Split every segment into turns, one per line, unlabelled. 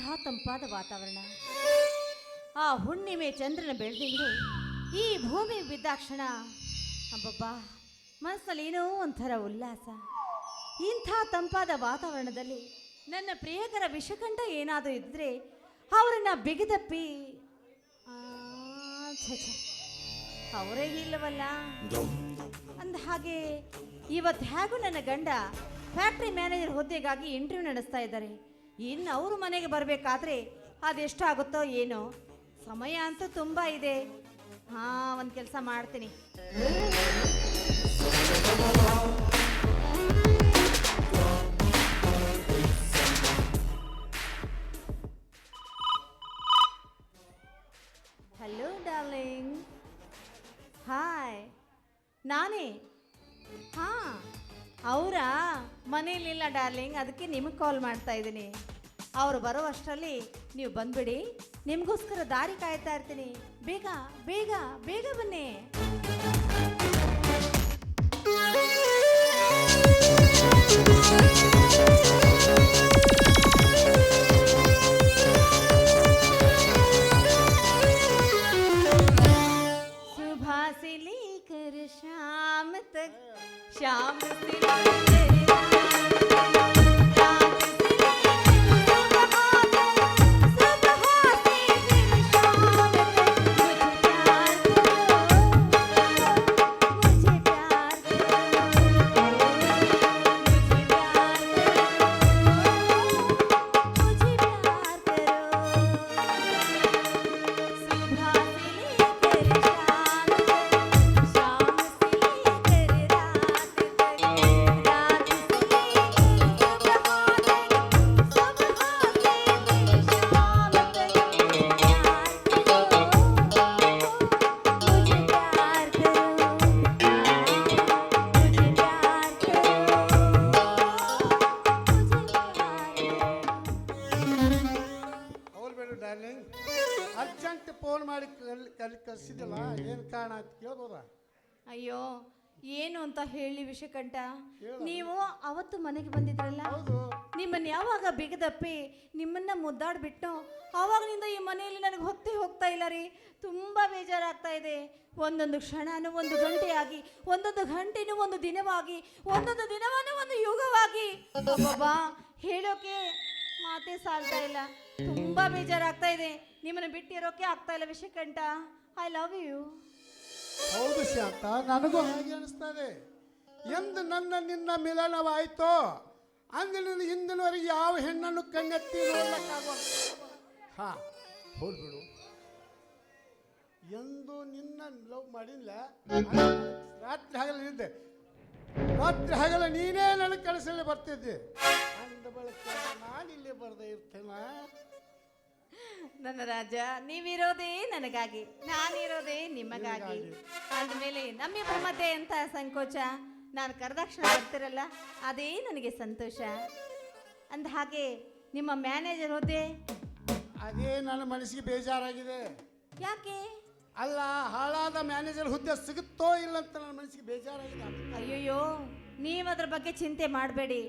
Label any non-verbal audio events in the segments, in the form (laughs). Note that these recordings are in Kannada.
ಎಂಥ ತಂಪಾದ ವಾತಾವರಣ. ಆ ಹುಣ್ಣಿಮೆ ಚಂದ್ರನ ಬೆಳೆದಿಂದು ಈ ಭೂಮಿ ಬಿದ್ದಾಕ್ಷಣ. ಅಬ್ಬಬ್ಬಾ ಮನಸ್ಸಲ್ಲಿ ಏನೋ ಒಂಥರ ಉಲ್ಲಾಸ. ಇಂಥ ತಂಪಾದ ವಾತಾವರಣದಲ್ಲಿ ನನ್ನ ಪ್ರಿಯಕರ ವಿಷಕಂಠ ಏನಾದರೂ ಇದ್ದರೆ ಅವರನ್ನ ಬಿಗಿದಪ್ಪಿ. ಅವರೇ ಇಲ್ಲವಲ್ಲ. ಅಂದ ಹಾಗೆ ಇವತ್ತು ಹೇಗೂ ನನ್ನ ಗಂಡ ಫ್ಯಾಕ್ಟ್ರಿ ಮ್ಯಾನೇಜರ್ ಹುದ್ದೆಗಾಗಿ ಇಂಟರ್ವ್ಯೂ ನಡೆಸ್ತಾ ಇದ್ದಾರೆ. ಇನ್ನು ಅವರು ಮನೆಗೆ ಬರಬೇಕಾದ್ರೆ ಅದೆಷ್ಟಾಗುತ್ತೋ ಏನೋ. ಸಮಯ ಅಂತೂ ತುಂಬ ಇದೆ. ಹಾಂ ಒಂದು ಕೆಲಸ ಮಾಡ್ತೀನಿ. ಮನೇಲಿಲ್ಲ ಡಾರ್ಲಿಂಗ್ ಅದಕ್ಕೆ ನಿಮಗೆ ಕಾಲ್ ಮಾಡ್ತಾ ಇದ್ದೀನಿ ಅವರು ಬರೋ ಅಷ್ಟರಲ್ಲಿ ನೀವು ಬಂದ್ಬಿಡಿ ನಿಮಗೋಸ್ಕರ ದಾರಿ ಕಾಯ್ತಾ ಇರ್ತೀನಿ ಬೇಗ ಬೇಗ ಬೇಗ ಬನ್ನಿ सुबह से लेकर शाम तक शाम से
ಕಲ್ ಏನು ಕಾರಣ ಅಂತ ಕೇಳ್ಬೋದ?
ಅಯ್ಯೋ ಏನು ಅಂತ ಹೇಳಿ ವಿಷಕಂಠ? ನೀವು ಅವತ್ತು ಮನೆಗೆ ಬಂದಿದ್ರಲ್ಲ? ನಿಮ್ಮನ್ನ ಯಾವಾಗ ಬಿಗದಪ್ಪಿ? ನಿಮ್ಮನ್ನ ಮುದ್ದಾಡ್ಬಿಟ್ಟು ಆವಾಗಲಿಂದ ಈ ಮನೆಯಲ್ಲಿ ನನಗೆ ಹೊತ್ತೇ ಹೋಗ್ತಾ ಇಲ್ಲ ರೀ. ತುಂಬ ಬೇಜಾರಾಗ್ತಾ ಇದೆ. ಒಂದೊಂದು ಕ್ಷಣನೂ ಒಂದು ಗಂಟೆಯಾಗಿ ಒಂದೊಂದು ಗಂಟೆನೂ ಒಂದು ದಿನವಾಗಿ ಒಂದೊಂದು ದಿನವನ್ನು ಒಂದು ಯುಗವಾಗಿ. ಬಾಬಾ ಹೇಳೋಕೆ ಮಾತೇ ಸಾಲ್ತಾ ಇಲ್ಲ. ತುಂಬ ಬೇಜಾರಾಗ್ತಾ ಇದೆ. ನಿಮ್ಮನ್ನ ಬಿಟ್ಟಿರೋಕೆ ಆಗ್ತಾ ಇಲ್ಲ ವಿಷಕಂಠ ಐ ಲವ್ ಯು
ಹೌದು ಶಾಂತ, ನನಗೂ ಹಾಗೆ ಅನಿಸ್ತದೆ. ಎಂದು ನನ್ನ ನಿನ್ನ ಮಿಲನವಾಯಿತೋ, ಅಂದಿನಿಂದ ಹಿಂದಿನವರೆಗೆ ಯಾವ ಹೆಣ್ಣನ್ನು ಕಣ್ಣೆತ್ತಿ ಹೋಲ್ಬಿಡು ಹಾ ಹೋಗ್ಬಿಡು ಎಂದು ನಿನ್ನ ಲವ್ ಮಾಡಿಲ್ಲ ರಾತ್ರಿ ಹಗಲ ನಿಂದೆ ರಾತ್ರಿ ಹಗಲ ನೀನೇ ನನಗೆ ಕಳಿಸಲಿ ಬರ್ತಿದ್ದೆ. ನಾನು ಇಲ್ಲಿ ಬರ್ದೇ ಇರ್ತೇನ.
ನನ್ನ ರಾಜ ನೀವಿರೋದೇ ನನಗಾಗಿ ನಾನಿರೋದೇ ನಿಮಗಾಗಿ. ಅಂದಮೇಲೆ ನಮ್ಮಿ ಮಧ್ಯೆ ಎಂತ ಸಂಕೋಚ? ನಾನು ಕರೆದಾಕ್ಷಣ ಬರ್ತಿರಲ್ಲ ಅದೇ ನನಗೆ ಸಂತೋಷ. ಅಂದ ಹಾಗೆ ನಿಮ್ಮ ಮ್ಯಾನೇಜರ್ ಹೋದೆ
ಅದೇ ನನ್ನ ಮನಸ್ಸಿಗೆ ಬೇಜಾರಾಗಿದೆ.
ಯಾಕೆ?
ಅಲ್ಲ ಹಾಳಾದ ಮ್ಯಾನೇಜರ್ ಹುದ್ದೆ ಸಿಗುತ್ತೋ ಇಲ್ಲ ಅಂತ ನನ್ನ ಮನಸ್ಸಿಗೆ ಬೇಜಾರಾಗಿದೆ.
ಅಯ್ಯೋ ನೀವು ಅದ್ರ ಬಗ್ಗೆ ಚಿಂತೆ ಮಾಡಬೇಡಿ.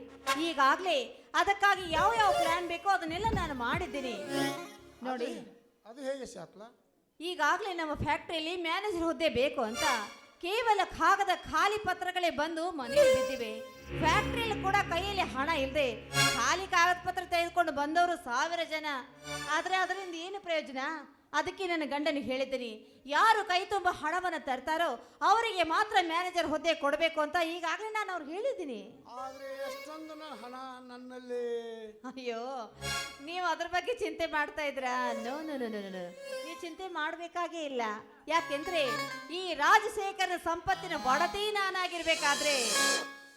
ಈಗಾಗಲೇ ಅದಕ್ಕಾಗಿ ಯಾವ ಯಾವ ಪ್ಲಾನ್ ಬೇಕೋ ಅದನ್ನೆಲ್ಲ ನಾನು ಮಾಡಿದ್ದೀನಿ. ನೋಡಿ.
ಅದು ಹೇಗೆ ಶಾತ್ಲ
ಈಗಾಗಲೇ ನಮ್ಮ ಫ್ಯಾಕ್ಟ್ರಿಯಲ್ಲಿ ಮ್ಯಾನೇಜರ್ ಹುದ್ದೆ ಬೇಕು ಅಂತ ಕೇವಲ ಕಾಗದ ಖಾಲಿ ಪತ್ರಗಳೇ ಬಂದು ಮನೆಯಲ್ಲಿ ಬಿದ್ದಿವೆ. ಫ್ಯಾಕ್ಟ್ರಿಯಲ್ಲಿ ಕೂಡ ಕೈಯಲ್ಲಿ ಹಣ ಇಲ್ಲದೆ ಖಾಲಿ ಕಾಗದ ಪತ್ರ ತೆಗೆದುಕೊಂಡು ಬಂದವರು ಸಾವಿರ ಜನ. ಆದರೆ ಅದರಿಂದ ಏನು ಪ್ರಯೋಜನ? ಅದಕ್ಕೆ ನನ್ನ ಗಂಡನಿಗೆ ಹೇಳಿದ್ದೀನಿ. ಯಾರು ಕೈ ತುಂಬ ಹಣವನ್ನು ತರ್ತಾರೋ ಅವರಿಗೆ ಮಾತ್ರ ಮ್ಯಾನೇಜರ್ ಹುದ್ದೆ ಕೊಡಬೇಕು ಅಂತ ಈಗಾಗಲೇ ನಾನು ಅವ್ರಿಗೆ ಹೇಳಿದ್ದೀನಿ.
ಆದ್ರೆ ಎಷ್ಟೊಂದು ನ- ಹಣ ನನ್ನಲ್ಲಿ.
ಅಯ್ಯೋ ನೀವು ಅದ್ರ ಬಗ್ಗೆ ಚಿಂತೆ ಮಾಡ್ತಾ ಇದ್ರಾ no no no no no ನೀವು ಚಿಂತೆ ಮಾಡಬೇಕಾಗೇ ಇಲ್ಲ. ಯಾಕೆಂದ್ರೆ ಈ ರಾಜಶೇಖರ ಸಂಪತ್ತಿನ ಬಡತಿ ನಾನಾಗಿರ್ಬೇಕಾದ್ರೆ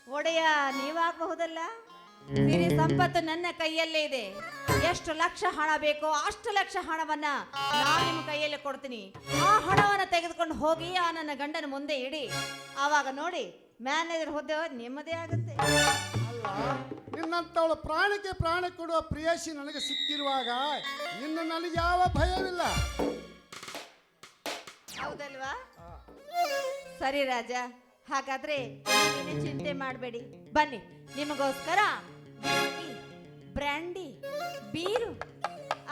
ಒಡೆಯ ನೀವಾಗಬಹುದಲ್ಲ? ಸಿರಿ ಸಂಪತ್ತು ನನ್ನ ಕೈಯಲ್ಲೇ ಇದೆ. ಎಷ್ಟು ಲಕ್ಷ ಹಣ ಬೇಕೋ ಅಷ್ಟು ಲಕ್ಷ ಹಣವನ್ನ ನಾನು ನಿಮ್ಮ ಕೈಯಲ್ಲಿ ಕೊಡ್ತೀನಿ. ಆ ಹಣವನ್ನ ತೆಗೆದುಕೊಂಡು ಹೋಗಿ ಆ ನನ್ನ ಗಂಡನ ಮುಂದೆ ಇಡಿ. ಆವಾಗ ನೋಡಿ ಮ್ಯಾನೇಜರ್ ಹುದ್ದೆ ನಿಮ್ಮದೇ ಆಗುತ್ತೆ.
ಅಲ್ಲ ನಿನ್ನಂತವಳು ಪ್ರಾಣಕ್ಕೆ ಪ್ರಾಣ ಕೊಡುವ ಪ್ರಿಯಸಿ ನನಗೆ ಸಿಕ್ಕಿರುವಾಗ ಇನ್ನು ನನಗೆ ಯಾವ ಭಯವಿಲ್ಲ?
ಹೌದಲ್ವಾ? ಸರಿ ರಾಜ ಹಾಗಾದ್ರೆ ಚಿಂತೆ ಮಾಡಬೇಡಿ. ಬನ್ನಿ, ನಿಮಗೋಸ್ಕರ ಬ್ರ್ಯಾಂಡಿ ಬೀರು,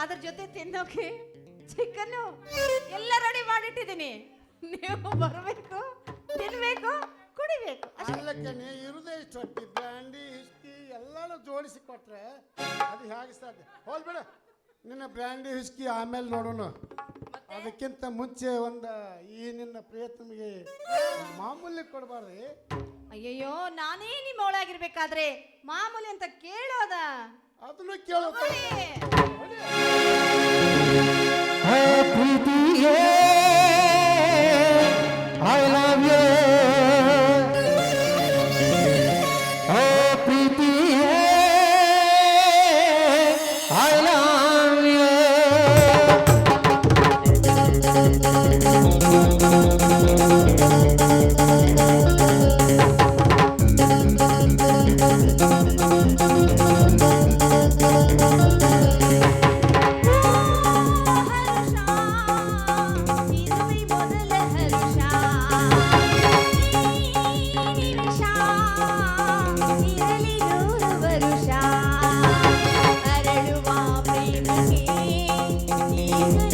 ಅದ್ರ ಜೊತೆ ತಿನ್ನೋಕೆ ಚಿಕನ್ ಎಲ್ಲ ರೆಡಿ ಮಾಡಿಟ್ಟಿದ್ದೀನಿ. ನೀವು ಬರಬೇಕು, ತಿನ್ಬೇಕು, ಕುಡಿಬೇಕು.
ಅಲ್ಲಕ್ಕನೆ ಇರುದೇ ಇಷ್ಟು ಬ್ರ್ಯಾಂಡಿ ಎಲ್ಲಾನು ಜೋಡಿಸಿ ಕೊಟ್ರೆ ಅದು ಹೇಗೆ ಸಾಧ್ಯ? ಹೋಲ್ ನಿನ್ನ ಬ್ರ್ಯಾಂಡ್ ಹಿಸ್ಕಿ ಆಮೇಲೆ ನೋಡೋಣ. ಅದಕ್ಕಿಂತ ಮುಂಚೆ ಒಂದು ಈ ನಿನ್ನ ಪ್ರಿಯತಮಿಗೆ ಮಾಮೂಲಿ ಕೊಡಬಾರ್ದು.
ಅಯ್ಯಯ್ಯೋ ನಾನೇ ನಿಮ್ಮ ಒಳಗಿರ್ಬೇಕಾದ್ರೆ ಮಾಮೂಲಿ ಅಂತ ಕೇಳೋದ?
ಅದನ್ನು
ಕೇಳೋದು.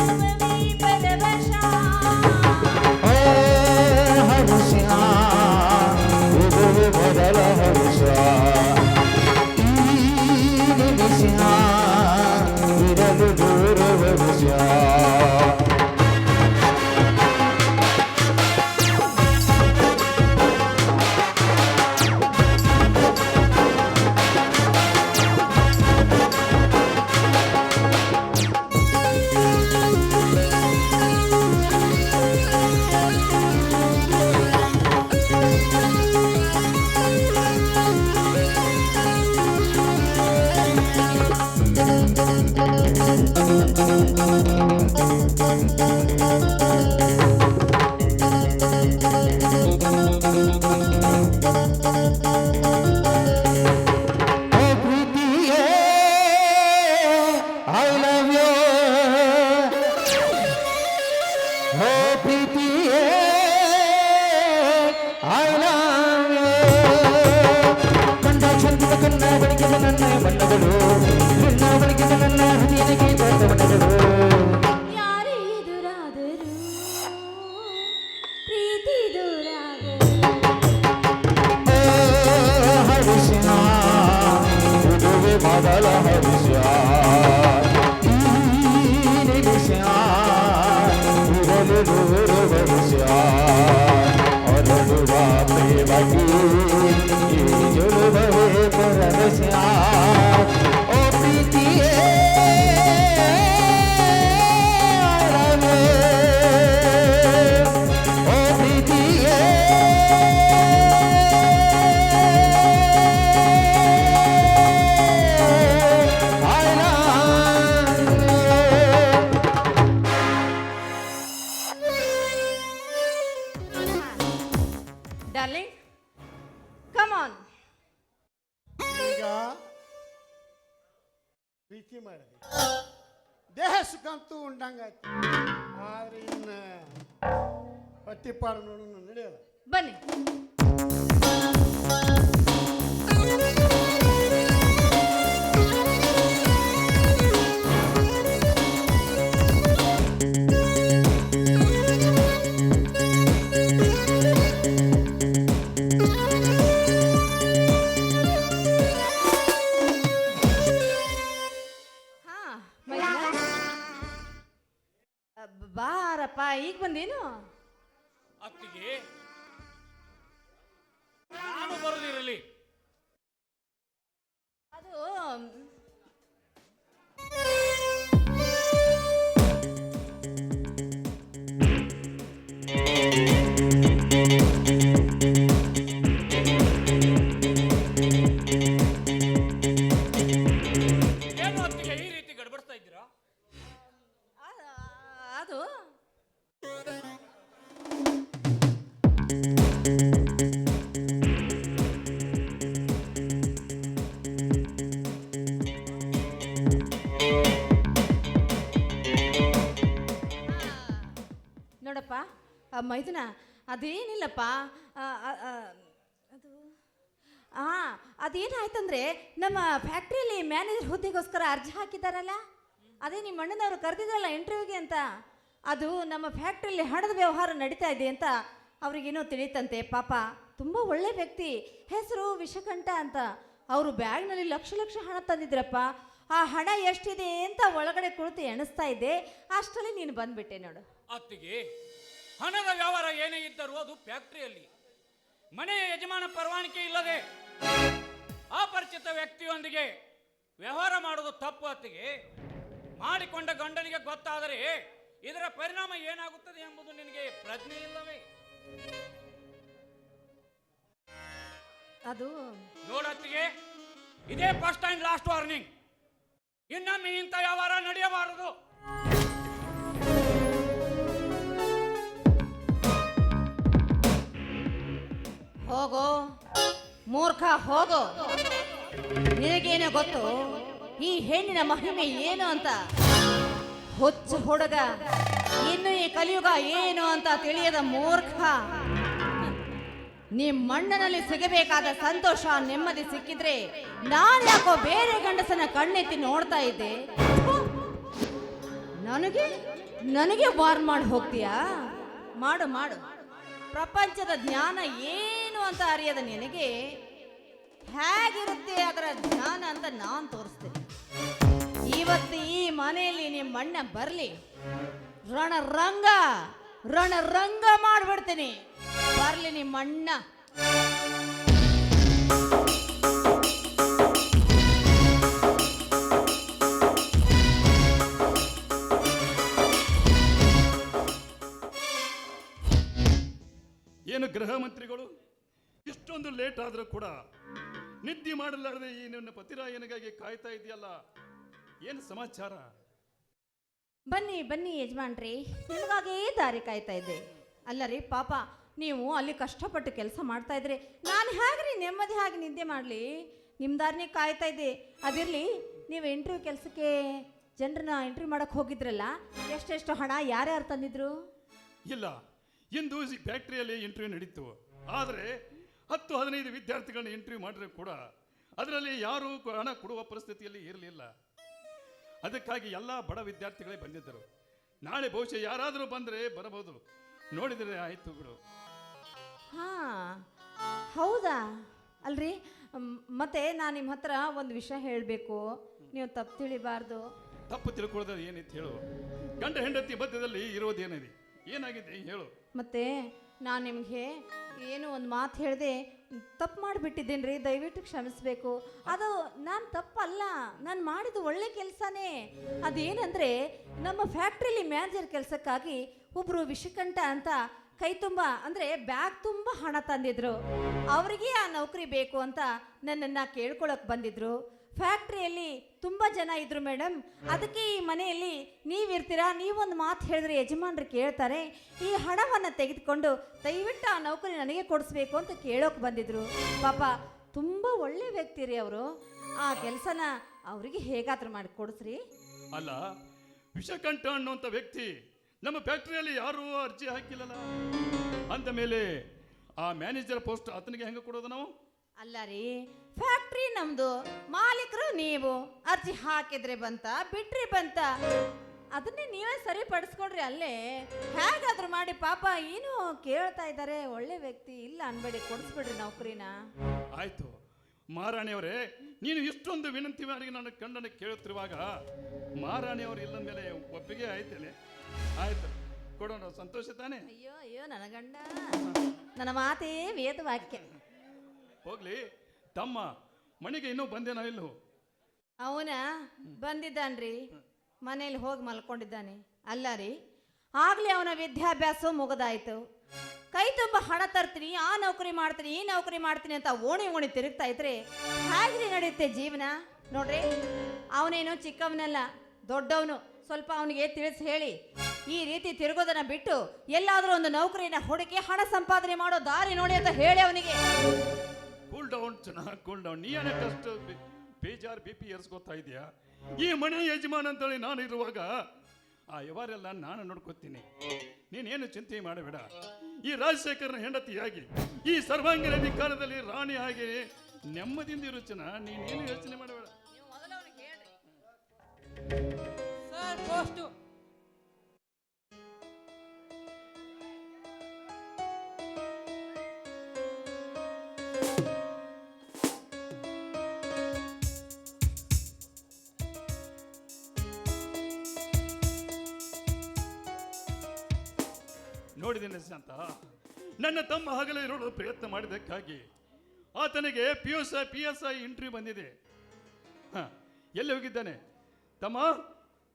Bye. ಅದೇನಿಲ್ಲಪ್ಪ ಅದು ಹಾಂ ಅದೇನಾಯ್ತಂದ್ರೆ ನಮ್ಮ ಫ್ಯಾಕ್ಟ್ರಿಯಲ್ಲಿ ಮ್ಯಾನೇಜರ್ ಹುದ್ದೆಗೋಸ್ಕರ ಅರ್ಜಿ ಹಾಕಿದ್ದಾರಲ್ಲ?
ಅದೇ ನಿಮ್ಮ ಅಣ್ಣನವರು ಕರೆದಿದ್ರಲ್ಲ ಇಂಟರ್ವ್ಯೂಗೆ ಅಂತ. ಅದು ನಮ್ಮ ಫ್ಯಾಕ್ಟ್ರಿಯಲ್ಲಿ ಹಣದ ವ್ಯವಹಾರ ನಡೀತಾ ಇದೆ ಅಂತ ಅವ್ರಿಗೇನೋ ತಿಳಿತಂತೆ, ಪಾಪ. ತುಂಬ ಒಳ್ಳೆ ವ್ಯಕ್ತಿ. ಹೆಸರು ವಿಷಕಂಠ ಅಂತ. ಅವರು ಬ್ಯಾಗ್ನಲ್ಲಿ ಲಕ್ಷ ಲಕ್ಷ ಹಣ ತಂದಿದ್ರಪ್ಪ. ಆ ಹಣ ಎಷ್ಟಿದೆ ಅಂತ ಒಳಗಡೆ ಕುಳಿತು ಎಣಿಸ್ತಾ ಇದ್ದೆ ಅಷ್ಟರಲ್ಲಿ ನೀನು ಬಂದ್ಬಿಟ್ಟೆ ನೋಡು.
ಅತ್ತಿಗೆ ಹಣದ ವ್ಯವಹಾರ ಏನೇ ಇದ್ದರೂ ಅದು ಫ್ಯಾಕ್ಟ್ರಿಯಲ್ಲಿ. ಮನೆಯ ಯಜಮಾನ ಪರವಾನಿಗೆ ಇಲ್ಲದೆ ಅಪರಿಚಿತ ವ್ಯಕ್ತಿಯೊಂದಿಗೆ ವ್ಯವಹಾರ ಮಾಡುವುದು ತಪ್ಪು ಅತ್ತಿಗೆ. ಮಾಡಿಕೊಂಡ ಗಂಡನಿಗೆ ಗೊತ್ತಾದರೆ ಇದರ ಪರಿಣಾಮ ಏನಾಗುತ್ತದೆ ಎಂಬುದು ನಿನಗೆ ಪ್ರಜ್ಞೆ ಇಲ್ಲವೇ?
ಅದು
ನೋಡತ್ತಿಗೆ ಇದೇ ಫಸ್ಟ್ ಅಂಡ್ ಲಾಸ್ಟ್ ವಾರ್ನಿಂಗ್ ಇನ್ನೊಮ್ಮೆ ಇಂಥ ವ್ಯವಹಾರ ನಡೆಯಬಾರದು.
ಹೋಗೋ. ಮೂರ್ಖ, ಹೋಗೋ. ನಿನಗೇನೋ ಗೊತ್ತು? ಈ ಹೆಣ್ಣಿನ ಮಹಿಮೆ ಏನು ಅಂತ? ಹೊಚ್ಚ ಹುಡುಗ. ಇನ್ನು ಈ ಕಲಿಯುಗ ಏನು ಅಂತ ತಿಳಿಯದ ಮೂರ್ಖ. ನಿಮ್ಮಣ್ಣನಲ್ಲಿ ಸಿಗಬೇಕಾದ ಸಂತೋಷ ನೆಮ್ಮದಿ ಸಿಕ್ಕಿದ್ರೆ ನಾನು ಯಾಕೋ ಬೇರೆ ಗಂಡಸನ ಕಣ್ಣೆತ್ತಿ ನೋಡ್ತಾ ಇದ್ದೆ. ನನಗೆ ನನಗೆ ವಾರ್ ಮಾಡಿ ಹೋಗ್ತೀಯಾ? ಮಾಡು ಮಾಡು. ಪ್ರಪಂಚದ ಜ್ಞಾನ ಏನು ಅಂತ ಅರಿಯದ ನಿನಗೆ ಹೇಗಿರುತ್ತೆ ಅದರ ಜ್ಞಾನ ಅಂತ ನಾನು ತೋರಿಸ್ತೇನೆ. ಇವತ್ತು ಈ ಮನೆಯಲ್ಲಿ ನಿಮ್ಮ ಅಣ್ಣ ಬರಲಿ. ರಣರಂಗ ರಣರಂಗ ಮಾಡ್ಬಿಡ್ತೀನಿ. ಬರ್ಲಿ ನಿಮ್ಮ ಅಣ್ಣ.
ಏನು ಗೃಹ ಮಂತ್ರಿಗಳು? ಇಷ್ಟೊಂದು ಲೇಟ್ ಆದರೂ ಕೂಡ ನಿದ್ದೆ ಮಾಡಲಾರದೆ ಈ ನನ್ನ ಪತಿರಾಯನಿಗಾಗಿ ಕಾಯ್ತಾ ಇದೆಯಲ್ಲ ಏನು ಸಮಾಚಾರ?
ಬನ್ನಿ ಬನ್ನಿ ಯಜಮಾನ್ರಿ ನಿಮಗಾಗೇ ದಾರಿ ಕಾಯ್ತಾ ಇದ್ದೆ. ಅಲ್ಲ ರೀ ಪಾಪ ನೀವು ಅಲ್ಲಿ ಕಷ್ಟಪಟ್ಟು ಕೆಲಸ ಮಾಡ್ತಾ ಇದ್ರಿ. ನಾನು ಹೇಗ್ರಿ ನೆಮ್ಮದಿ ಹಾಗೆ ನಿದ್ದೆ ಮಾಡಲಿ? ನಿಮ್ಮ ದಾರಿನೇ ಕಾಯ್ತಾ ಇದ್ದೆ. ಅದಿರಲಿ ನೀವು ಇಂಟರ್ವ್ಯೂ ಕೆಲಸಕ್ಕೆ ಜನರನ್ನ ಇಂಟರ್ವ್ಯೂ ಮಾಡಕ್ಕೆ ಹೋಗಿದ್ರಲ್ಲ ಎಷ್ಟೆಷ್ಟು ಹಣ ಯಾರ್ಯಾರು ತಂದಿದ್ರು?
ಇಲ್ಲ ಇಂದು ಫ್ಯಾಕ್ಟ್ರಿಯಲ್ಲಿ ಇಂಟರ್ವ್ಯೂ ನಡೀತು. ಆದರೆ ಹತ್ತು ಹದಿನೈದು ವಿದ್ಯಾರ್ಥಿಗಳನ್ನ ಇಂಟರ್ವ್ಯೂ ಮಾಡಿದ್ರೆ ಕೂಡ ಅದರಲ್ಲಿ ಯಾರೂ ಹಣ ಕೊಡುವ ಪರಿಸ್ಥಿತಿಯಲ್ಲಿ ಇರಲಿಲ್ಲ. ಅದಕ್ಕಾಗಿ ಎಲ್ಲ ಬಡ ವಿದ್ಯಾರ್ಥಿಗಳೇ ಬಂದಿದ್ದರು. ನಾಳೆ ಬಹುಶಃ ಯಾರಾದರೂ ಬಂದರೆ ಬರಬಹುದು. ನೋಡಿದರೆ ಆಯಿತು ಬಿಡು.
ಹಾ ಹೌದಾ? ಅಲ್ರಿ ಮ್, ಮತ್ತೆ ನಾನು ನಿಮ್ಮ ಹತ್ರ ಒಂದು ವಿಷಯ ಹೇಳಬೇಕು. ನೀವು ತಪ್ಪು ತಿಳಿಬಾರ್ದು.
ತಪ್ಪು ತಿಳ್ಕೊಳ್ಳೋದು ಏನಿತ್ತು ಹೇಳು. ಗಂಡ ಹೆಂಡತಿ ಮಧ್ಯದಲ್ಲಿ ಇರೋದೇನಿದೆ? ಏನಾಗಿದೆ ಹೇಳು.
ಮತ್ತೆ ನಾನು ನಿಮಗೆ ಏನು ಒಂದು ಮಾತು ಹೇಳಿದೆ, ತಪ್ಪು ಮಾಡಿಬಿಟ್ಟಿದ್ದೀನಿ ರೀ ದಯವಿಟ್ಟು ಕ್ಷಮಿಸಬೇಕು. ಅದು ನಾನು ತಪ್ಪಲ್ಲ, ನಾನು ಮಾಡಿದ ಒಳ್ಳೆ ಕೆಲಸನೇ. ಅದೇನಂದರೆ, ನಮ್ಮ ಫ್ಯಾಕ್ಟ್ರಿಲಿ ಮ್ಯಾನೇಜರ್ ಕೆಲಸಕ್ಕಾಗಿ ಒಬ್ಬರು ವಿಷಕಂಠ ಅಂತ ಕೈ ತುಂಬ, ಅಂದರೆ ಬ್ಯಾಗ್ ತುಂಬ ಹಣ ತಂದಿದ್ರು. ಅವರಿಗೆ ಆ ನೌಕರಿ ಬೇಕು ಅಂತ ನನ್ನನ್ನು ಕೇಳ್ಕೊಳಕ್ಕೆ ಬಂದಿದ್ರು. ಫ್ಯಾಕ್ಟ್ರಿಯಲ್ಲಿ ತುಂಬ ಜನ ಇದ್ರು ಮೇಡಮ್ ಅದಕ್ಕೆ ಈ ಮನೆಯಲ್ಲಿ ನೀವಿರ್ತೀರಾ ನೀವೊಂದು ಮಾತು ಹೇಳಿದ್ರೆ ಯಜಮಾನ್ರು ಕೇಳ್ತಾರೆ. ಈ ಹಣವನ್ನು ತೆಗೆದುಕೊಂಡು ದಯವಿಟ್ಟು ಆ ನೌಕರಿ ನನಗೆ ಕೊಡಿಸ್ಬೇಕು ಅಂತ ಕೇಳೋಕೆ ಬಂದಿದ್ರು. ಪಾಪ ತುಂಬ ಒಳ್ಳೆ ವ್ಯಕ್ತಿ ರೀ ಅವರು. ಆ ಕೆಲಸನ ಅವರಿಗೆ ಹೇಗಾದ್ರೂ ಮಾಡಿ ಕೊಡಿಸ್ರಿ.
ಅಲ್ಲ ವಿಷಕಂಠ ಅನ್ನುವಂಥ ವ್ಯಕ್ತಿ ನಮ್ಮ ಫ್ಯಾಕ್ಟ್ರಿಯಲ್ಲಿ ಯಾರೂ ಅರ್ಜಿ ಹಾಕಿಲ್ಲಲ್ಲ. ಅಂದ ಮೇಲೆ ಆ ಮ್ಯಾನೇಜರ್ ಪೋಸ್ಟ್ ಆತನಿಗೆ ಹೆಂಗೆ ಕೊಡೋದು ನಾವು?
ಅಲ್ಲ ರೀ ಫ್ಯಾಕ್ಟ್ರಿ ನಮ್ದು ಮಾಲೀಕರು ನೀವು. ಅರ್ಜಿ ಹಾಕಿದ್ರೆ ಬಂತ ಬಿಟ್ರಿ ಬಂತ. ಅದನ್ನೇ ನೀವೇ ಸರಿಪಡಿಸ್ಕೊಡ್ರಿ ಅಲ್ಲೇ. ಹೇಗಾದ್ರೂ ಮಾಡಿ ಪಾಪ ಏನು ಕೇಳ್ತಾ ಇದ್ದಾರೆ ಒಳ್ಳೆ ವ್ಯಕ್ತಿ ಇಲ್ಲ ಅನ್ಬೇಡಿ ಕೊಡಿಸ್ಬಿಡ್ರಿ ನೌಕರಿನ.
ಆಯ್ತು. ಮಹಾರಾಣಿಯವರೇ ನೀನು ಇಷ್ಟೊಂದು ವಿನಂತಿ ಮಾಡಿ ನನ್ನ ಕಂಡನ ಕೇಳುತ್ತಿರುವಾಗ ಮಹಾರಾಣಿಯವರು ಇಲ್ಲದ ಮೇಲೆ ಒಪ್ಪಿಗೆ ಆಯ್ತೇನೆ ಆಯ್ತು. ಕೊಡೋಣ ಸಂತೋಷ ತಾನೇ?
ಅಯ್ಯೋ ಅಯ್ಯೋ ನನ್ನ ಗಂಡ. ನನ್ನ ಮಾತೇ ವೇದ ವಾಕ್ಯ
ಹೋಗ್ಲಿ. ತಮ್ಮ ಮನೆಗೆ ಇನ್ನೂ ಬಂದೇನೋ ಇಲ್ಲ
ಅವನ ಬಂದಿದ್ದಾನ್ರಿ. ಮನೇಲಿ ಹೋಗಿ ಮಲ್ಕೊಂಡಿದ್ದಾನೆ. ಅಲ್ಲ ರೀ, ಆಗ್ಲೇ ಅವನ ವಿದ್ಯಾಭ್ಯಾಸ ಮುಗದಾಯ್ತು. ಕೈ ತುಂಬ ಹಣ ತರ್ತೀನಿ, ಆ ನೌಕರಿ ಮಾಡ್ತೀನಿ, ಈ ನೌಕರಿ ಮಾಡ್ತೀನಿ ಅಂತ ಓಣಿ ಓಣಿ ತಿರುಗ್ತಾ ಇದ್ರೆ ಹಾಗೆ ನಡೆಯುತ್ತೆ ಜೀವನ? ನೋಡ್ರಿ, ಅವನೇನು ಚಿಕ್ಕವನಲ್ಲ, ದೊಡ್ಡವನು. ಸ್ವಲ್ಪ ಅವನಿಗೆ ತಿಳಿಸಿ ಹೇಳಿ. ಈ ರೀತಿ ತಿರುಗೋದನ್ನ ಬಿಟ್ಟು ಎಲ್ಲಾದರೂ ಒಂದು ನೌಕರಿನ ಹುಡುಕಿ ಹಣ ಸಂಪಾದನೆ ಮಾಡೋ ದಾರಿ ನೋಡಿ ಅಂತ ಹೇಳಿ ಅವನಿಗೆ.
ಕೂಲ್ ಡೌನ್ ಚೆನ್ನಾಗಿ ಕೂಲ್ ಡೌನ್ ನೀ ಟೆಸ್ಟ್ ಬೇಜಾರು ಬಿ ಪಿ ಏರ್ಸ್ಕೊತಾ ಇದೆಯಾ? ಈ ಮನೆ ಯಜಮಾನ ಅಂತೇಳಿ ನಾನು ಇರುವಾಗ, ಆ ವ್ಯವಹಾರೆಲ್ಲ ನಾನು ನೋಡ್ಕೊತೀನಿ. ನೀನೇನು ಚಿಂತೆ ಮಾಡಬೇಡ. ಈ ರಾಜಶೇಖರನ ಹೆಂಡತಿಯಾಗಿ, ಈ ಸರ್ವಾಂಗೀಣ ಅಧಿಕಾರದಲ್ಲಿ ರಾಣಿ ಆಗಿ ನೆಮ್ಮದಿಯಿಂದ ಇರು ನೀನು ನೀನೇನು ಯೋಚನೆ ಮಾಡಬೇಡ?
ಅಷ್ಟು
ಅಂತ ನನ್ನ ತಮ್ಮ ಹಗಲು ಇರಲು ಪ್ರಯತ್ನ ಮಾಡಿದ್ದಕ್ಕಾಗಿ ಆತನಿಗೆ P S I P S I entry ಬಂದಿದೆ. ಹ, ಎಲ್ಲಿ ಹೋಗಿದ್ದಾನೆ? ತಮ್ಮ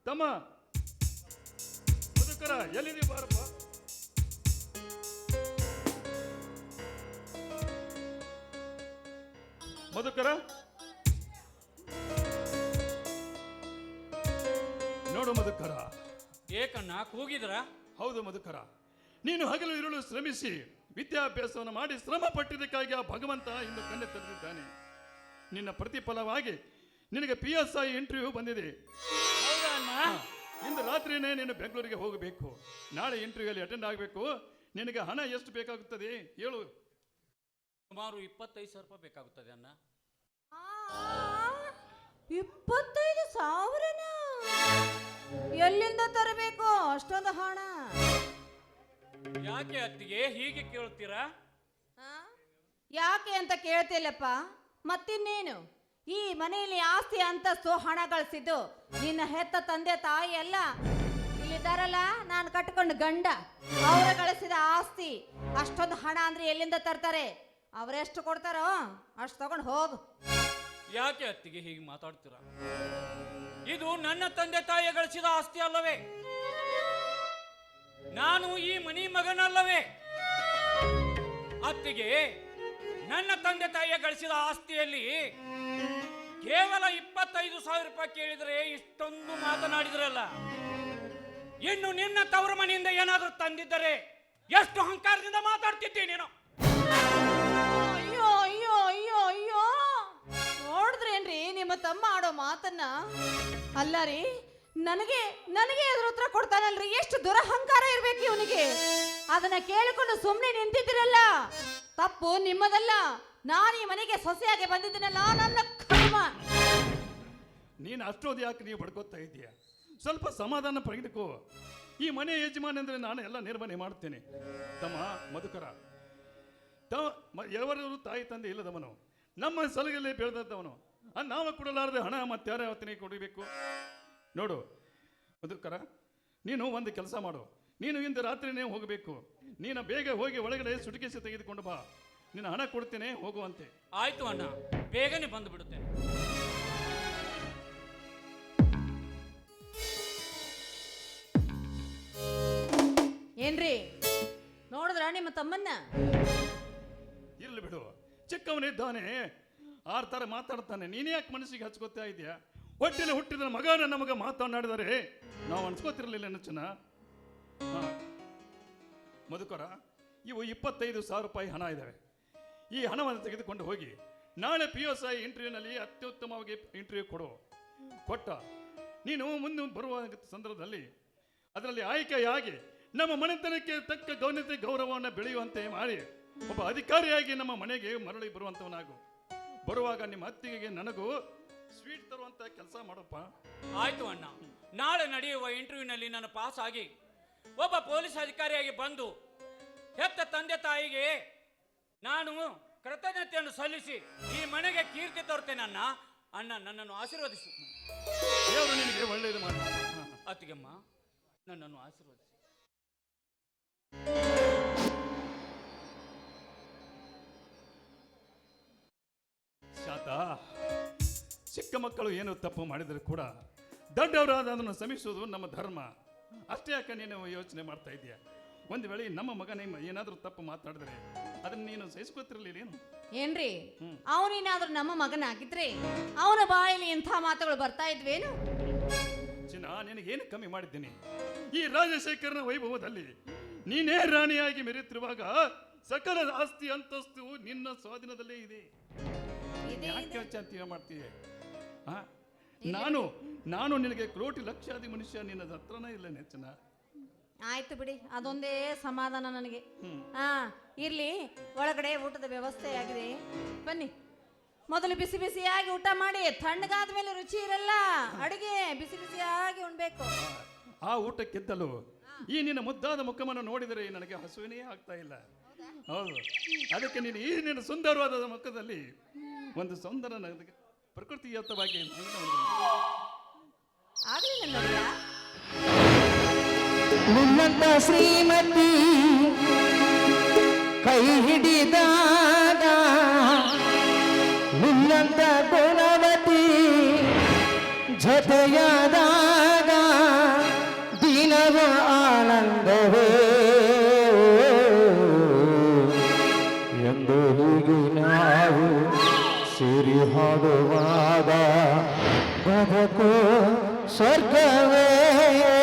ತಮ್ಮ. ಮಧುಕರ ಎಲ್ಲಿದೆ ಬಾರಪ್ಪ? ಮಧುಕರ? ನೋಡು ಮಧುಕರ.
ಏಕಣ್ಣ ಕೂಗಿದ್ರ?
ಹೌದು ಮಧುಕರ. ನೀನು ಹಗಲು ಇರಲು ಶ್ರಮಿಸಿ. ವಿದ್ಯಾಭ್ಯಾಸವನ್ನು ಮಾಡಿ ಶ್ರಮ ಪಟ್ಟಿದ್ದಕ್ಕಾಗಿ ಆ ಭಗವಂತ ಇಂದು ಕಣ್ಣೆ ತೆರೆದಿದ್ದಾನೆ. ನಿನ್ನ ಪ್ರತಿಫಲವಾಗಿ ನಿನಗೆ ಪಿ ಎಸ್ ಐ ಇಂಟರ್ವ್ಯೂ ಬಂದಿದೆ.
ಹೌದಾ ಅಣ್ಣ
ಇಂದು ರಾತ್ರಿನೇ ನೀನು ಬೆಂಗಳೂರಿಗೆ ಹೋಗಬೇಕು. ನಾಳೆ ಇಂಟರ್ವ್ಯೂಯಲ್ಲಿ ಅಟೆಂಡ್ ಆಗಬೇಕು. ನಿನಗೆ ಹಣ ಎಷ್ಟು ಬೇಕಾಗುತ್ತದೆ? ಹೇಳು.
ಸುಮಾರು ಇಪ್ಪತ್ತೈದು ಸಾವಿರ ರೂಪಾಯಿ ಬೇಕಾಗುತ್ತದೆ ಅಣ್ಣ.
ಇಪ್ಪತ್ತೈದು ಸಾವಿರನ? ಎಲ್ಲಿಂದ ತರಬೇಕು ಅಷ್ಟೊಂದು ಹಣ?
ಯಾಕೆ ಅತ್ತಿಗೆ ಹೀಗೆ ಕೇಳ್ತೀರಾ
ಯಾಕೆ ಅಂತ ಕೇಳ್ತಿಲ್ಲಪ್ಪ. ಮತ್ತಿನ್ನೇನು? ಈ ಮನೆಯಲ್ಲಿ ಆಸ್ತಿ ಅಂತಸ್ತು ಹಣ ಗಳಿಸಿದ್ದು ನಿನ್ನ ಹೆತ್ತ ತಂದೆ ತಾಯಿ ಎಲ್ಲ ಇಲ್ಲಿದ್ದಾರಲ್ಲ? ನಾನು ಕಟ್ಕೊಂಡು ಗಂಡ. ಅವರ ಗಳಿಸಿದ ಆಸ್ತಿ. ಅಷ್ಟೊಂದು ಹಣ ಅಂದ್ರೆ ಎಲ್ಲಿಂದ ತರ್ತಾರೆ? ಅವರೆಷ್ಟು ಕೊಡ್ತಾರೋ ಅಷ್ಟು ತಗೊಂಡು ಹೋಗು.
ಯಾಕೆ ಅತ್ತಿಗೆ ಹೀಗೆ ಮಾತಾಡ್ತೀರಾ? ಇದು ನನ್ನ ತಂದೆ ತಾಯಿ ಗಳಿಸಿದ ಆಸ್ತಿ ಅಲ್ಲವೇ? ನಾನು ಈ ಮನಿ ಮಗನಲ್ಲವೇ. ಅತ್ತಿಗೆ ನನ್ನ ತಂದೆ ತಾಯಿಯ ಗಳಿಸಿದ ಆಸ್ತಿಯಲ್ಲಿ ಕೇವಲ ಇಪ್ಪತ್ತೈದು ಸಾವಿರ ರೂಪಾಯಿ ಕೇಳಿದರೆ ಇಷ್ಟೊಂದು ಮಾತನಾಡಿದ್ರಲ್ಲ. ಇನ್ನು ನಿನ್ನ ತವರ ಮನೆಯಿಂದ ಏನಾದರೂ ತಂದಿದ್ದರೆ ಎಷ್ಟು ಅಹಂಕಾರದಿಂದ ಮಾತಾಡ್ತಿದ್ದೆ ನೀನು?
ಅಯ್ಯೋ ಅಯ್ಯೋ ಅಯ್ಯೋ ಅಯ್ಯೋ. ನೋಡಿದ್ರೇನ್ರಿ ನಿಮ್ಮ ತಮ್ಮ ಆಡೋ ಮಾತನ್ನ? ಅಲ್ಲ ರೀ ನನಗೆ ನನಗೆ ಅದ್ರ ಉತ್ತರ ಕೊಡ್ತಾನಲ್ರಿ. ಎಷ್ಟು ದುರಹಂಕಾರ ಇರ್ಬೇಕು ಇವನಿಗೆ. ಅದನ್ನ ಕೇಳಿಕೊಂಡು ಸುಮ್ಮನೆ ನಿಂತಿದ್ದೀರಲ್ಲ. ತಪ್ಪು, ನಿಮ್ಮದಲ್ಲ. ನಾನು ಈ ಮನೆಗೆ ಸೊಸೆಯಾಗಿ ಬಂದಿದ್ದೀನಲ್ಲ, ನನ್ನ ಕರ್ಮ.
ನೀನು ಅಷ್ಟೋದು ಯಾಕೆ ನೀವು ಬಡ್ಕೋತಾ ಇದೀಯ ಸ್ವಲ್ಪ ಸಮಾಧಾನ ಪಡೆದುಕೋ. ಈ ಮನೆ ಯಜಮಾನ ಅಂದರೆ ನಾನು ಎಲ್ಲ ನಿರ್ವಹಣೆ ಮಾಡ್ತೇನೆ. ತಮ್ಮ ಮಧುಕರ. ತಮ್ಮ ಎವರು ತಾಯಿ ತಂದೆ ಇಲ್ಲದವನು. ನಮ್ಮ ಸಲಗಲ್ಲಿ ಬೆಳೆದದ್ದವನು. ನಾವು ಕೊಡಲಾರದೆ ಹಣ ಮತ್ತೆ ಯಾರ ಕೊಡಬೇಕು? ನೋಡು ಮಧುಕರ ನೀನು ಒಂದು ಕೆಲಸ ಮಾಡು. ನೀನು ಇಂದು ರಾತ್ರಿನೇ ಹೋಗಬೇಕು. ನೀನು ಬೇಗ ಹೋಗಿ ಒಳಗಡೆ ಸುಟಿಕೇಸಿ ತೆಗೆದುಕೊಂಡು ಬಾ. ನಿನ್ನ ಹಣ ಕೊಡ್ತೇನೆ ಹೋಗುವಂತೆ.
ಆಯ್ತು ಅಣ್ಣ ಬೇಗನೆ ಬಂದು ಬಿಡುತ್ತೇನೆ.
ಏನ್ರಿ? ನೋಡಿದ್ರ ನಿಮ್ಮ ತಮ್ಮನ್ನ?
ಇರ್ಲಿ ಬಿಡು ಚಿಕ್ಕವನಿದ್ದಾನೆ. ಆರ್ ಥರ ಮಾತಾಡ್ತಾನೆ. ನೀನೇ ಯಾಕೆ ಮನಸ್ಸಿಗೆ ಹಚ್ಕೋತಾ ಇದೆಯಾ? ಹೊಟ್ಟಿನ ಹುಟ್ಟಿದ ಮಗನ ನಮಗೆ ಮಾತನಾಡಿದರೆ ನಾವು ಅನ್ಸ್ಕೋತಿರ್ಲಿಲ್ಲ ನಚ್ಚನ ಮಧುಕರ, ಇವು ಇಪ್ಪತ್ತೈದು ಸಾವಿರ ರೂಪಾಯಿ ಹಣ ಇದ್ದಾವೆ ಈ ಹಣವನ್ನು ತೆಗೆದುಕೊಂಡು ಹೋಗಿ ನಾಳೆ ಪಿ ಎಸ್ ಐ ಇಂಟರ್ವ್ಯೂನಲ್ಲಿ ಅತ್ಯುತ್ತಮವಾಗಿ ಇಂಟರ್ವ್ಯೂ ಕೊಡು. ಕೊಟ್ಟ. ನೀನು ಮುಂದೆ ಬರುವ ಸಂದರ್ಭದಲ್ಲಿ ಅದರಲ್ಲಿ ಆಯ್ಕೆಯಾಗಿ ನಮ್ಮ ಮನೆತನಕ್ಕೆ ತಕ್ಕ ಗೌನತೆ, ಗೌರವವನ್ನು ಬೆಳೆಯುವಂತೆ ಮಾಡಿ ಒಬ್ಬ ಅಧಿಕಾರಿಯಾಗಿ ನಮ್ಮ ಮನೆಗೆ ಮರಳಿ ಬರುವಂತವನಾಗು. ಬರುವಾಗ ನಿಮ್ಮ ಅತ್ತಿಗೆಗೆ ನನಗೂ ಸ್ವೀಟ್ ತರುವಂತ ಕೆಲಸ ಮಾಡಪ್ಪ.
ಆಯ್ತು ಅಣ್ಣ. ನಾಳೆ ನಡೆಯುವ ಇಂಟರ್ವ್ಯೂನಲ್ಲಿ ನಾನು ಪಾಸ್ ಆಗಿ ಒಬ್ಬ ಪೊಲೀಸ್ ಅಧಿಕಾರಿಯಾಗಿ ಬಂದು ಹೆತ್ತ ತಂದೆ ತಾಯಿಗೆ ನಾನು ಕೃತಜ್ಞತೆಯನ್ನು ಸಲ್ಲಿಸಿ ಈ ಮನೆಗೆ ಕೀರ್ತಿ ತರುತ್ತೇನೆ ಅಣ್ಣ. ಅಣ್ಣ ನನ್ನನ್ನು ಆಶೀರ್ವದಿಸು.
ದೇವರು ನಿನಗೆ ಒಳ್ಳೆಯದು ಮಾಡಿ.
ಅತ್ತಿಗೆಮ್ಮ ನನ್ನನ್ನು ಆಶೀರ್ವದಿಸಿ.
ಶಾತ ಚಿಕ್ಕ ಮಕ್ಕಳು ಏನು ತಪ್ಪು ಮಾಡಿದರೂ ಕೂಡ ದೊಡ್ಡವರಾದ ಅದನ್ನು ಶ್ರಮಿಸುವುದು ನಮ್ಮ ಧರ್ಮ. ಅಷ್ಟೇ ಯಾಕೆ ನೀನು ಯೋಚನೆ ಮಾಡ್ತಾ ಇದೀಯ ಒಂದು ವೇಳೆ ನಮ್ಮ ಮಗನೇ ಏನಾದರೂ ತಪ್ಪು ಮಾತಾಡಿದ್ರೆ ಅದನ್ನ ನೀನು ಸಹಿಸ್ಕೊತಿರ್ಲಿಲ್ಲ ಏನು?
ಏನ್ರಿ. ಅವನೇನಾದ್ರೂ ನಮ್ಮ ಮಗನಾಗಿದ್ರೆ ಅವನ ಬಾಯಲ್ಲಿ ಎಂಥ ಮಾತುಗಳು ಬರ್ತಾ ಇದ್ವೇನು?
ಚಿನ್ನ ನಿನಗೇನು ಕಮ್ಮಿ ಮಾಡಿದ್ದೀನಿ? ಈ ರಾಜಶೇಖರನ ವೈಭವದಲ್ಲಿ ನೀನೇ ರಾಣಿಯಾಗಿ ಮೆರೆಯುತ್ತಿರುವಾಗ ಸಕಲ ಆಸ್ತಿ ಅಂತಸ್ತು ನಿನ್ನ ಸ್ವಾಧೀನದಲ್ಲೇ ಇದೆ. ಯಾಕೆ ಅಂತೀಯ ಮಾಡ್ತೀಯ? ನಾನು ನಾನು ನಿನಗೆ ಕ್ರೋಟಿ ಲಕ್ಷಾದಿ ಮನುಷ್ಯ ನಿನ್ನ ಹತ್ರನೇ ಇಲ್ಲ ನೆಚ್ಚನ
ಆಯ್ತು ಬಿಡಿ ಅದೊಂದೇ ಸಮಾಧಾನ ನನಗೆ. ಹಾ ಇರ್ಲಿ ಒಳಗಡೆ ಊಟದ ವ್ಯವಸ್ಥೆ ಆಗಿದೆ. ಬನ್ನಿ ಮೊದಲು ಬಿಸಿ ಬಿಸಿಯಾಗಿ ಊಟ ಮಾಡಿ ತಣ್ಣಗಾದ ಮೇಲೆ ರುಚಿ ಇರಲ್ಲ ಅಡಿಗೆ ಬಿಸಿ ಬಿಸಿಯಾಗಿ ಉಣ್ಬೇಕು.
ಆ ಊಟಕ್ಕಿದ್ದಲು ಈ ನಿನ್ನ ಮುದ್ದಾದ ಮುಖವನ್ನು ನೋಡಿದರೆ ನನಗೆ ಹಸುವಿನೇ ಆಗ್ತಾ ಇಲ್ಲ. ಹೌದು? ಅದಕ್ಕೆ ನೀನು ಈ ನಿನ್ನ ಸುಂದರವಾದ ಮುಖದಲ್ಲಿ ಒಂದು ಸುಂದರ ನನಗೆ ಪ್ರಕೃತಿಯುತವಾಗಿ
ಅಂತ
ನಿನ್ನಂತ ಶ್ರೀಮತಿ ಕೈ ಹಿಡಿದಾಗ ನಿನ್ನಂತ ಗುಣವತಿ ಜೊತೆಯಾದಾಗ ದಿನವ ಆನಂದವೇ. ಎಂದು ಹೀಗೆ ನಾವು ಸೇರಿ
ಹಾಡುವ सबको स्वर्ग में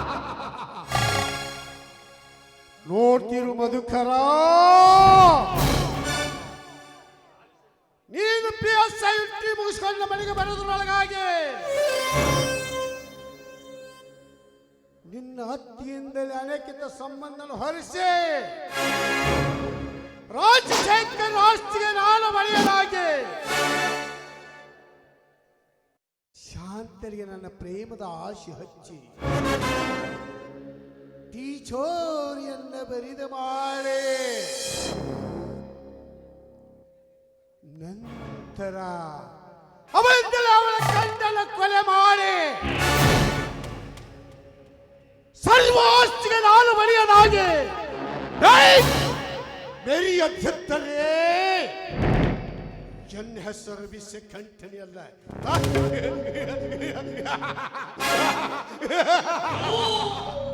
ನೋಡ್ತಿರು ಮಧುಕರ ನೀನು ಪಿ ಎಸ್ ಐ ಟಿ ಮುಗಿಸ್ಕೊಂಡು ನಮ್ಮನೆಗೆ ಬರೋದ್ರೊಳಗಾಗಿ ನಿನ್ನ ಹತ್ತಿಯಿಂದಲೇ ಅನೇಕಿತ ಸಂಬಂಧನ ಹೊರಿಸಿ ರಾಜಶೇಖರ್ ಆಸ್ತಿಗೆ ನಾನು ಬಳಿಯಲಾಗಿ ಶಾಂತರಿಗೆ ನನ್ನ ಪ್ರೇಮದ ಆಶೆ ಹಚ್ಚಿ. ಚೋರಿಯನ್ನ ಬರಿದ ಮಾಳೆ ನಂತರ ಅವಳನ್ನು ಅವಳ ಕಂಡನ ಕೊಲೆ ಮಾಡಿ ಸರ್ವಾಸ್ತಿಗೆ ನಾನು
ಬರೆಯದಾಗಿ ಬೆರಿಯ ಧಿತ್ತಲೇ ಜನ್ ಹೆಸರು ಬಿಸಿ ಕಂಠನಿ ಅಲ್ಲ Oh! (laughs)